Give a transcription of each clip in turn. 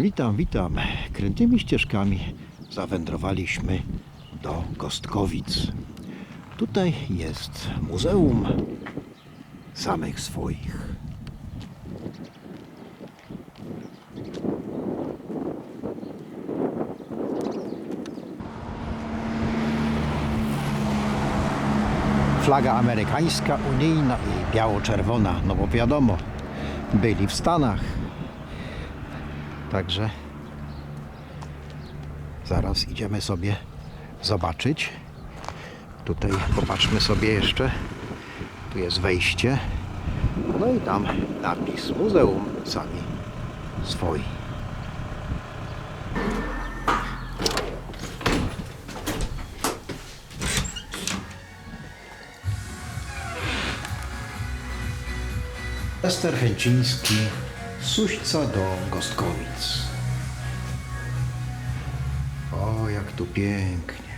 Witam, witam. Krętymi ścieżkami zawędrowaliśmy do Kostkowic. Tutaj jest muzeum samych swoich. Flaga amerykańska, unijna i biało-czerwona, no bo wiadomo, byli w Stanach. Także zaraz idziemy sobie zobaczyć. Tutaj popatrzmy sobie jeszcze. Tu jest wejście. No i tam napis Muzeum Sami Swoi. Ester Chęciński, Suśca do Gostkowic. O, jak tu pięknie.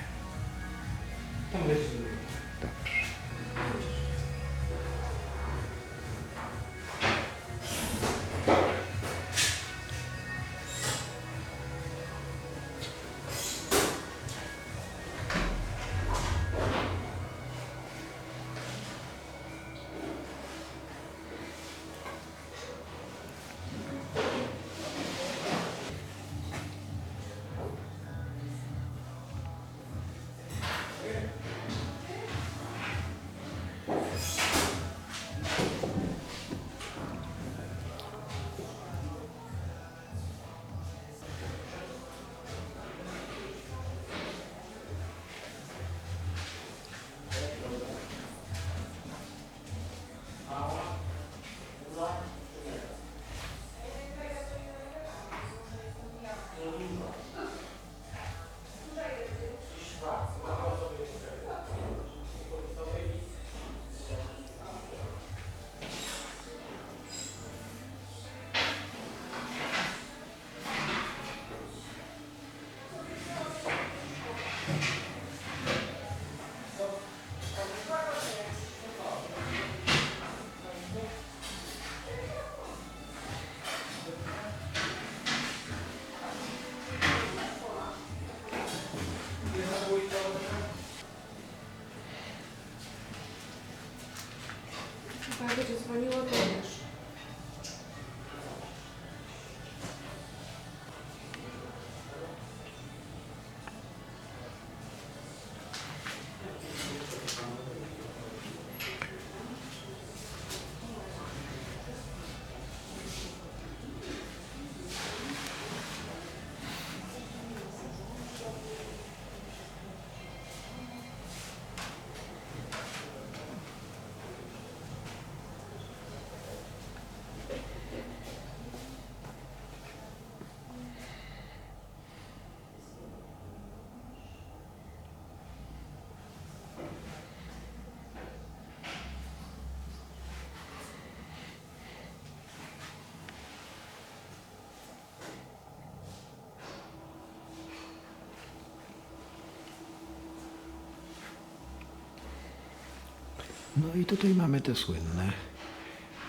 No i tutaj mamy te słynne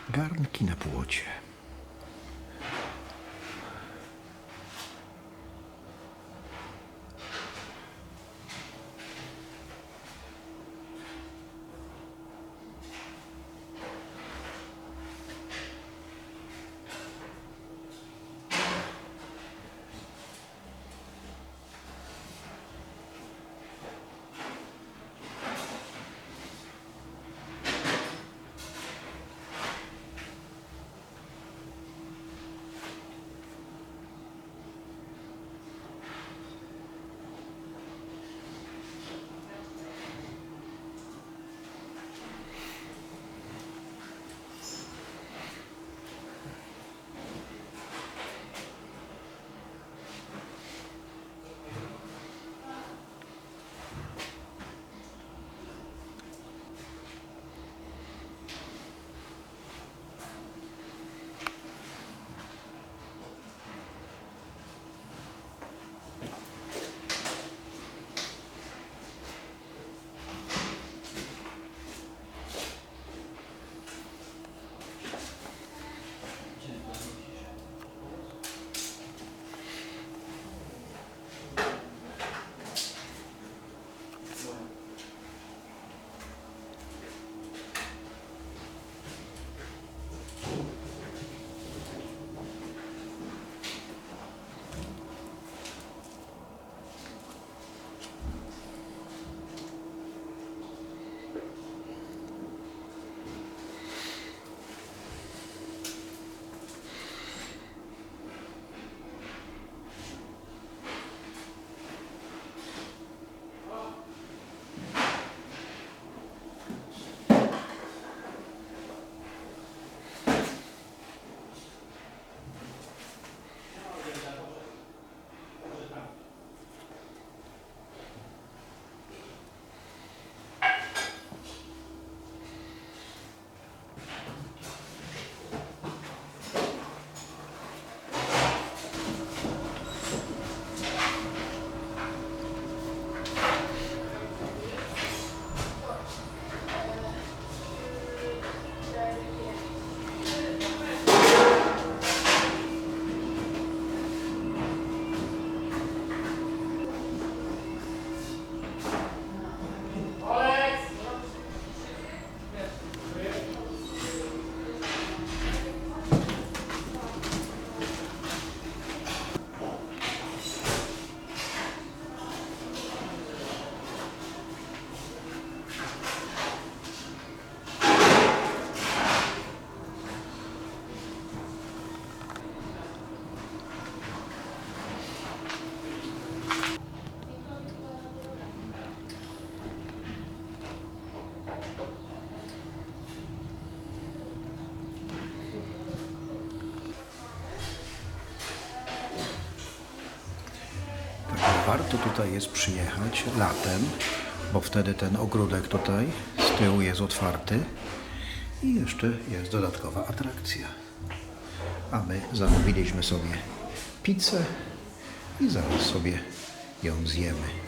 garnki na płocie. Warto tutaj jest przyjechać latem, bo wtedy ten ogródek tutaj z tyłu jest otwarty i jeszcze jest dodatkowa atrakcja. A my zamówiliśmy sobie pizzę i zaraz sobie ją zjemy.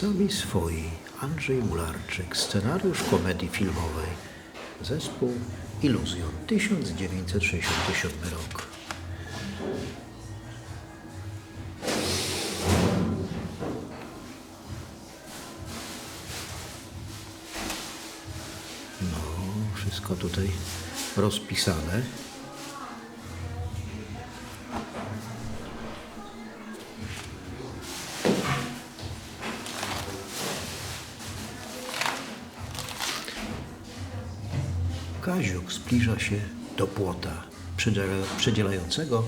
Sami swoi. Andrzej Mularczyk. Scenariusz komedii filmowej. Zespół Iluzjon. 1967 rok. No, wszystko tutaj rozpisane. Zbliża się do płota przedziela- przedzielającego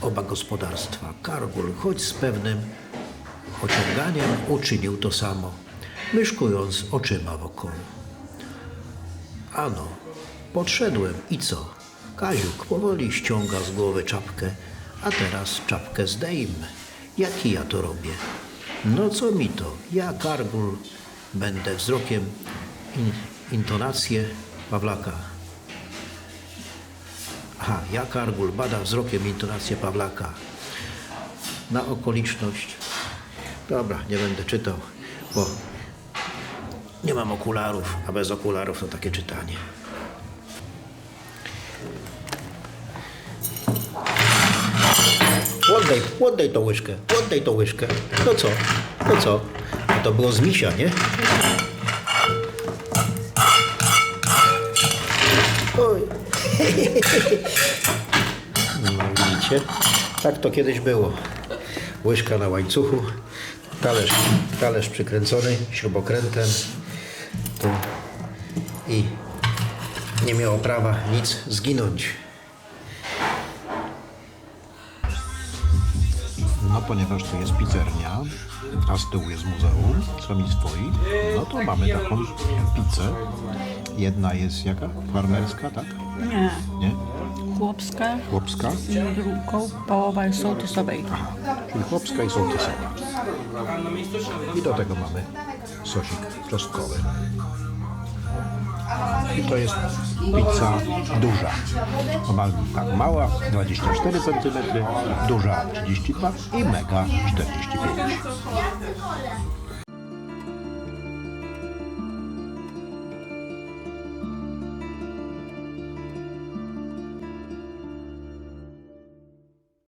oba gospodarstwa. Kargul, choć z pewnym ociąganiem, uczynił to samo, myszkując oczyma wokoło. Ano, podszedłem i co? Kaziuk powoli ściąga z głowy czapkę, a teraz czapkę zdejmę. Jaki ja to robię? No co mi to? Ja, Kargul, będę wzrokiem in, intonację Pawlaka. Aha, ja, Kargul, bada wzrokiem intonację Pawlaka. Na okoliczność. Dobra, nie będę czytał, bo nie mam okularów, a bez okularów to takie czytanie. Oddaj, oddaj tą łyżkę, oddaj tą łyżkę. No co? No co? No to było z misia, nie? No widzicie? Tak to kiedyś było. Łyżka na łańcuchu, talerz, talerz przykręcony śrubokrętem tu i nie miało prawa nic zginąć. No ponieważ tu jest pizzernia, a z tyłu jest muzeum, sami swoi, no to mamy taką pizzę. Jedna jest jaka? Farmerska, tak? Nie, Nie? chłopska Chłopska? i drugą połowa jest sołtysowej. Aha, czyli chłopska i sołtysowa. I do tego mamy sosik czosnkowy. I to jest pizza duża. Omal tak mała 24 cm, duża 32 i mega 45.